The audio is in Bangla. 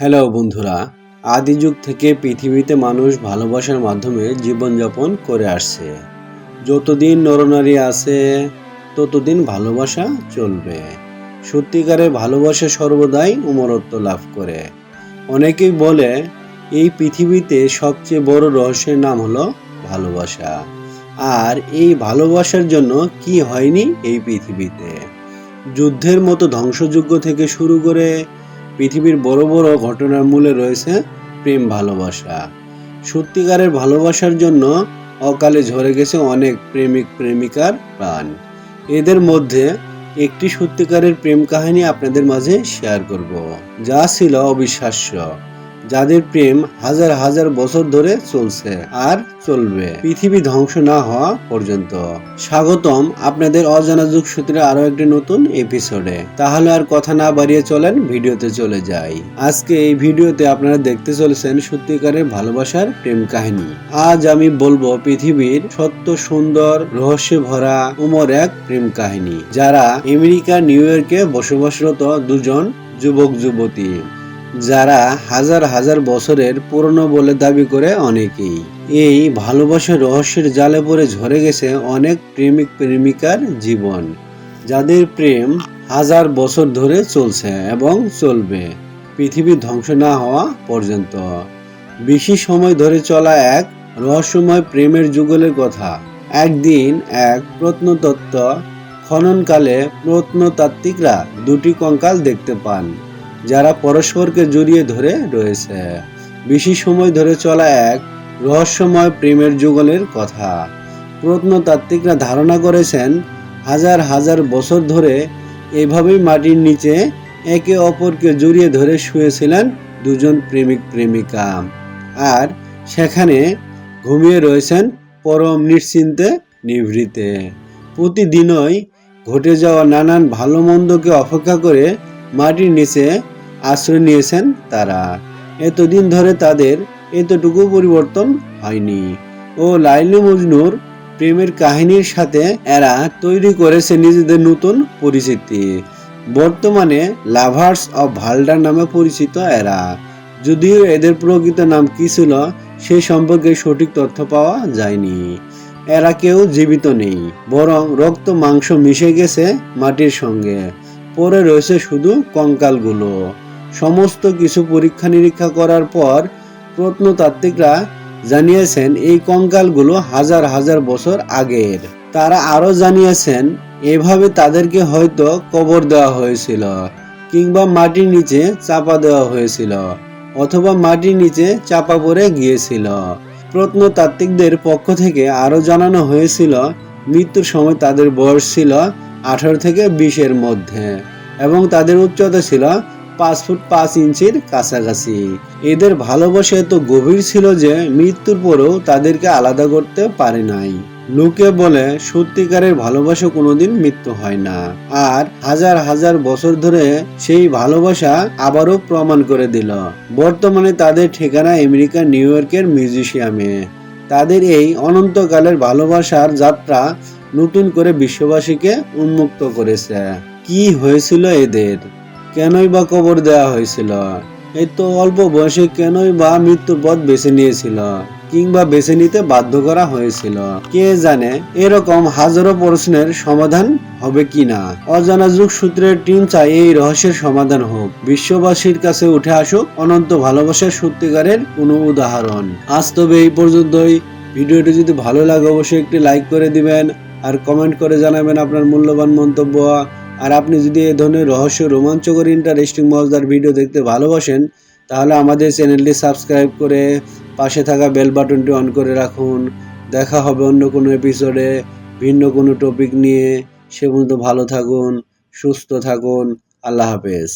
হ্যালো বন্ধুরা। আদি যুগ থেকে পৃথিবীতে মানুষ ভালোবাসার মাধ্যমে জীবনযাপন করে আসছে। যতদিন নরনারী আছে, ততদিন ভালোবাসা চলবে। সত্যিকারের ভালোবাসা সর্বদাই উমরত্ব লাভ করে। অনেকেই বলে, এই পৃথিবীতে সবচেয়ে বড় রহস্যের নাম হলো ভালোবাসা। আর এই ভালোবাসার জন্য কি হয়নি এই পৃথিবীতে? যুদ্ধের মতো ধ্বংসযজ্ঞ থেকে শুরু করে পৃথিবীর বড় বড় ঘটনার মূলে রয়েছে প্রেম ভালোবাসা। সত্যিকারের ভালোবাসার জন্য অকালে ঝরে গেছে অনেক প্রেমিক, প্রেমিকার প্রাণ। এদের মধ্যে একটি সত্যিকারের প্রেম কাহিনী আপনাদের মাঝে শেয়ার করব, যা ছিল অবিশ্বাস্য। যাদের প্রেম হাজার হাজার বছর ধরে চলছে আর চলবে। পৃথিবী ধ্বংস না হওয়া পর্যন্ত। স্বাগতম আপনাদের অজানা যুগ সূত্রে আরও একটি নতুন এপিসোডে তাহলে আর কথা না বাড়িয়ে চলেন, ভিডিওতে চলে যাই। আজকে এই ভিডিওতে আপনারা দেখতে চলেছেন সত্যিকারের ভালোবাসার প্রেম কাহিনী। আজ আমি বলব পৃথিবীর সত্য, সুন্দর রহস্যে ভরা উমর এক প্রেম কাহিনী, যারা আমেরিকা, নিউ ইয়র্কে বসবাসরত দুজন যুবক যুবতী যারা হাজার হাজার বছরের পুরনো বলে দাবি করে অনেকেই। এই ভালোবাসার রহস্যের জালে পড়ে ঝরে গেছে অনেক প্রেমিক প্রেমিকার জীবন, যাদের প্রেম হাজার বছর ধরে চলছে এবং চলবে। পৃথিবী ধ্বংস না হওয়া পর্যন্ত। বেশি সময় ধরে চলা এক রহস্যময় প্রেমের যুগলের কথা। একদিন এক প্রত্নতত্ত্ব খননকালে প্রত্নতাত্ত্বিকরা দুটি কঙ্কাল দেখতে পান। যারা পরস্পরকে জড়িয়ে ধরে রয়েছে। বেশি সময় ধরে চলা এক রহস্যময় প্রেমের যুগলের কথা। প্রত্নতাত্ত্বিকরা ধারণা করেছেন, হাজার হাজার বছর ধরে এভাবেই মাটির নিচে একে অপরকে জড়িয়ে ধরে শুয়েছিলেন দুজন প্রেমিক প্রেমিকা। আর সেখানে ঘুমিয়ে রয়েছেন পরম নিশ্চিন্তে, নিভৃতে। প্রতিদিনই ঘটে যাওয়া নানান ভালো মন্দকে অপেক্ষা করে মাটির নিচে আশ্রয় নিয়েছেন তারা। এতদিন ধরে তাদের এতটুকু পরিবর্তন হয়নি। ও লাইলু মজনুর প্রেমের কাহিনীর সাথে এরা তৈরি করেছে নিজেদের নতুন পরিচিতি। বর্তমানে লাভার্স অফ ভাল্ডার নামে পরিচিত এরা। যদিও এদের প্রকৃত নাম কি ছিল সে সম্পর্কে সঠিক তথ্য পাওয়া যায়নি। এরা কেউ জীবিত নেই, বরং রক্ত মাংস মিশে গেছে মাটির সঙ্গে। পরে রয়েছে শুধু কঙ্কালগুলো। সমস্ত কিছু পরীক্ষা নিরীক্ষা করার পর প্রত্নতাত্ত্বিকরা জানিয়েছেন, এই কঙ্কালগুলো হাজার হাজার বছর আগের। তারা আরও জানিয়েছেন, এভাবে তাদেরকে হয়তো কবর দেওয়া হয়েছিল কিংবা মাটির নিচে চাপা দেওয়া হয়েছিল অথবা মাটির নিচে চাপা পড়ে গিয়েছিল। প্রত্নতাত্ত্বিকদের পক্ষ থেকে আরও জানানো হয়েছিল, মৃত্যুর সময় তাদের বয়স ছিল আঠারো থেকে বিশের মধ্যে এবং তাদের উচ্চতা ছিল পাঁচ ফুট পাঁচ ইঞ্চির কাছাকাছি। এদের ভালোবাসা এত গভীর ছিল যে মৃত্যুর পরেও তাদেরকে আলাদা করতে পারে নাই। লোকে বলে, সত্যিকারের ভালোবাসা কোনোদিন মৃত্যু হয় না। আর হাজার হাজার বছর ধরে সেই ভালোবাসা আবারও প্রমাণ করে দিল। বর্তমানে তাদের ঠিকানা আমেরিকার নিউ ইয়র্কের মিউজিশিয়ামে। তাদের এই অনন্তকালের ভালোবাসার যাত্রা নতুন করে বিশ্ববাসীকে উন্মুক্ত করেছে। কি হয়েছিল এদের? কেনই বা কবর দেওয়া হয়েছিল? এই তো অল্প বয়সে কেনই বা মৃত্যুর পথ বেছে নিয়েছিল কিংবা বেছে নিতে বাধ্য করা হয়েছিল? কে জানে এরকম হাজারো প্রশ্নের সমাধান হবে কিনা? অজানা যুগ সূত্রের টিম চাই এই রহস্যের সমাধান হোক। বিশ্ববাসীর কাছে উঠে আসুক অনন্ত ভালোবাসার সত্যিকারের কোনো উদাহরণ। আজ তবে এই পর্যন্তই। ভিডিওটি যদি ভালো লাগে অবশ্যই একটি লাইক করে দিবেন। আর কমেন্ট করে জানাবেন আপনার মূল্যবান মন্তব্য। আর আপনি যদি এ ধরনের রহস্য রোমাঞ্চকর ইন্টারেস্টিং মজাদার ভিডিও দেখতে ভালোবাসেন, তাহলে আমাদের চ্যানেলটি সাবস্ক্রাইব করে পাশে থাকা বেল বাটনটি অন করে রাখুন। দেখা হবে অন্য কোনো এপিসোডে ভিন্ন কোনো টপিক নিয়ে। সে পর্যন্ত ভালো থাকুন, সুস্থ থাকুন। আল্লাহ হাফেজ।